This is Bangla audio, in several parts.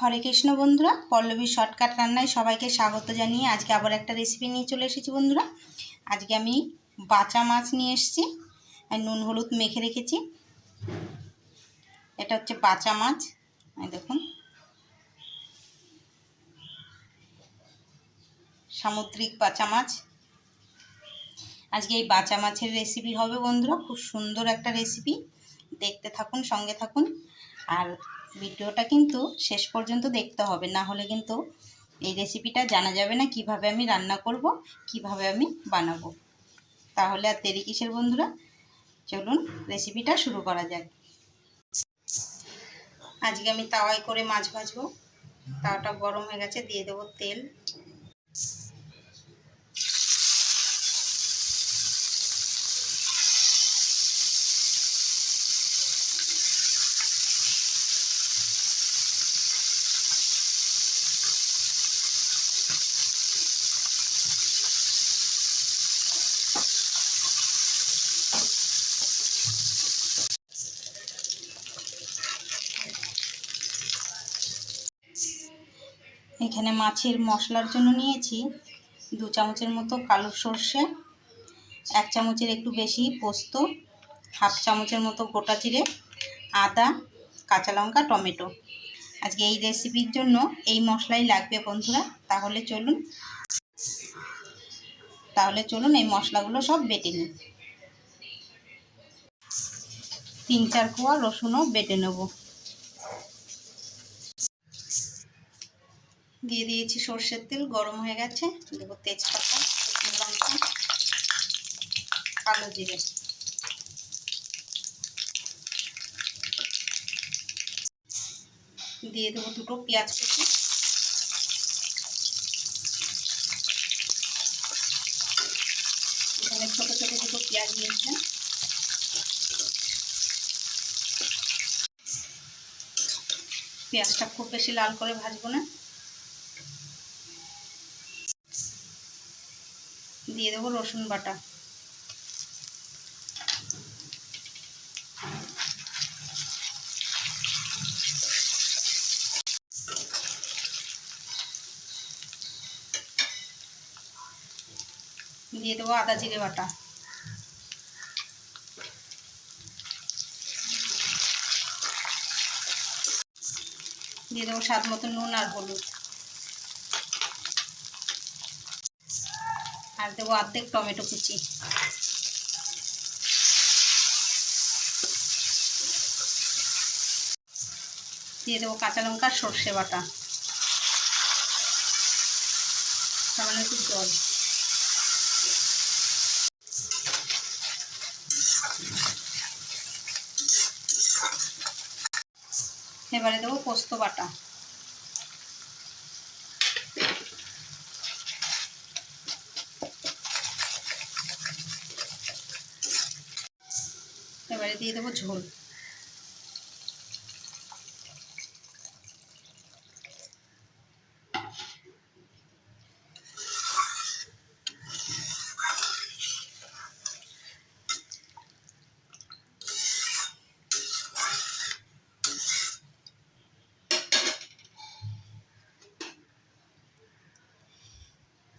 হরে কৃষ্ণ বন্ধুরা পল্লবী শর্টকাট রান্নায় সবাইকে স্বাগত জানিয়ে আজকে আবার একটা রেসিপি নিয়ে চলে এসেছি বন্ধুরা। আজকে আমি বাঁচা মাছ নিয়ে এসেছি, আর নুন হলুদ মেখে রেখেছি। এটা হচ্ছে বাঁচা মাছ দেখুন। সামুদ্রিক বাঁচা মাছ। আজকে এই বাঁচা মাছের রেসিপি হবে বন্ধুরা, খুব সুন্দর একটা রেসিপি দেখতে থাকুন, সঙ্গে থাকুন। আর ভিডিওটা কিন্তু শেষ পর্যন্ত দেখতে হবে। না হলে কিন্তু এই রেসিপিটা জানা যাবে না কীভাবে আমি রান্না করব, কীভাবে আমি বানাবো। তাহলে আর দেরি কিসের বন্ধুরা? চলুন রেসিপিটা শুরু করা যাক। আজকে আমি তাওয়াই করে মাছ ভাজবো। তাওয়াটা গরম হয়ে গেছে, দিয়ে দেবো তেল। এখানে মাছের মশলার জন্য নিয়েছি দু চামচের মতো কালো সর্ষে, এক চামচের একটু বেশি পোস্ত, হাফ চামচের মতো গোটা জিরে, আদা, কাঁচা লঙ্কা, টমেটো। আজকে এই রেসিপির জন্য এই মশলাই লাগবে বন্ধুরা, তাহলে চলুন। তাহলে চলুন এই মশলাগুলো সব বেটে নিই। তিন চার কোয়া রসুনও বেটে নেব। দিয়ে দিয়েছি সর্ষের তেল, গরম হয়ে গেছে। দেবো তেজপাতা লঙ্কা, কালো জিরে। দিয়ে দেবো দুটো পেঁয়াজ কুচি। এখানে ছোটো ছোটো দুটো পেঁয়াজ নিয়েছে। পেঁয়াজটা খুব বেশি লাল করে ভাজবো না। দিয়ে দেবো রসুন বাটা। দিয়ে দেবো আদা জিরে বাটা। দিয়ে দেবো স্বাদ মতো নুন আর হলুদ। আর দেবো অর্ধেক টমেটো কুচি। দিয়ে দেবো কাঁচা লঙ্কা, সর্ষে বাটা। সামান্য একটু জল। এবারে দেবো পোস্ত বাটা এবারে দিয়ে দেবো ঝোল।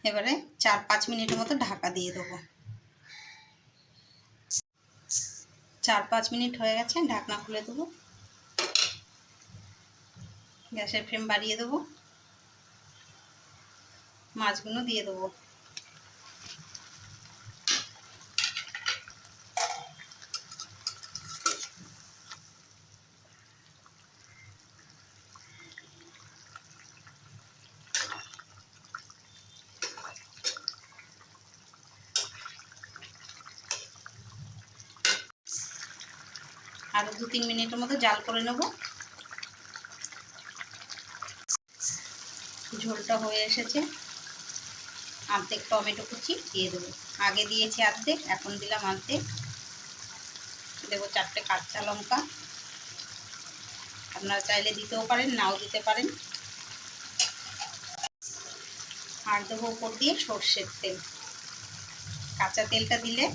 এবারে চার পাঁচ মিনিটের মতো ঢাকা দিয়ে দেবো। চার পাঁচ মিনিট হয়ে গেছে, ঢাকনা খুলে দেবো। গ্যাসের ফ্লেম বাড়িয়ে দেবো। মাছগুলো দিয়ে দেবো। আরও দু তিন মিনিটের মতো জাল করে নেব। ঝোলটা হয়ে এসেছে। অর্ধেক টমেটো কুচি দিয়ে দেবো। আগে দিয়েছি অর্ধেক এখন দিলাম অর্ধেক দেবো চারটে কাঁচা লঙ্কা। আপনারা চাইলে দিতেও পারেন, নাও দিতে পারেন। আর দেবো উপর দিয়ে সর্ষের তেল। কাঁচা তেলটা দিলে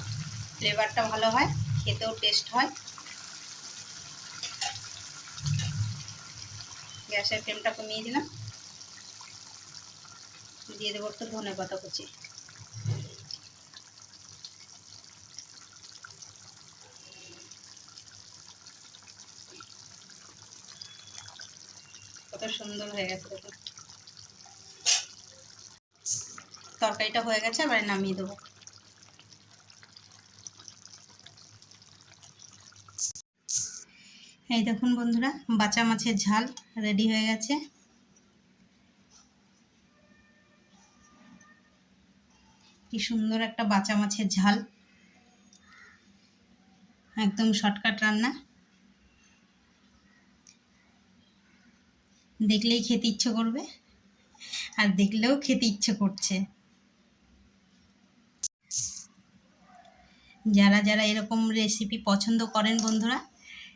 ফ্লেভারটা ভালো হয়, খেতেও টেস্ট হয়। গ্যাসের ফ্লেমটা কমিয়ে দিলাম। দিয়ে দেবো একটু ধনে পাতা কুচি। কত সুন্দর হয়ে গেছে তরকারিটা হয়ে গেছে আবার নামিয়ে দেবো। এই দেখুন বন্ধুরা, বাঁচা মাছের ঝাল রেডি হয়ে গেছে। কি সুন্দর একটা বাঁচা মাছের ঝাল। একদম শর্টকাট রান্না। দেখলেই খেতে ইচ্ছে করবে, আর দেখলেও খেতে ইচ্ছে করছে। যারা যারা এরকম রেসিপি পছন্দ করেন বন্ধুরা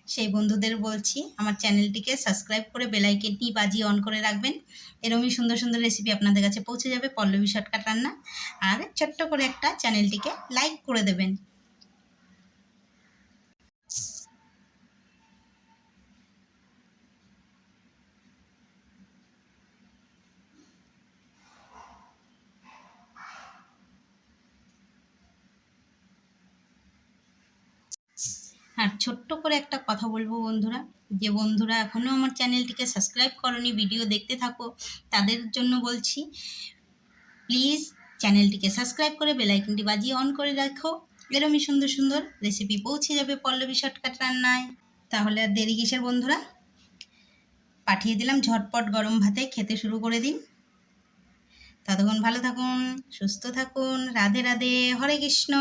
সেই বন্ধুদের বলছি, আমার চ্যানেলটিকে সাবস্ক্রাইব করে বেলাইকেনটি বাজিয়ে অন করে রাখবেন। এরমই সুন্দর সুন্দর রেসিপি আপনাদের কাছে পৌঁছে যাবে, পল্লবী শর্টকাট রান্না। আর ছোট্ট করে একটা চ্যানেলটিকে লাইক করে দেবেন। আর ছোট্ট করে একটা কথা বলব বন্ধুরা। যে বন্ধুরা এখনও আমার চ্যানেলটিকে সাবস্ক্রাইব করনি, ভিডিও দেখতে থাকো, তাদের জন্য বলছি, প্লিজ চ্যানেলটিকে সাবস্ক্রাইব করে বেলাইকনটি বাজিয়ে অন করে রাখো। এরমই সুন্দর সুন্দর রেসিপি পৌঁছে যাবে পল্লবী শর্টকাট রান্নায়। তাহলে আর দেরি কিসের বন্ধুরা? পাঠিয়ে দিলাম ঝটপট গরম ভাতে, খেতে শুরু করে দিন। ততক্ষণ ভালো থাকুন, সুস্থ থাকুন, রাধে রাধে, হরে কৃষ্ণ।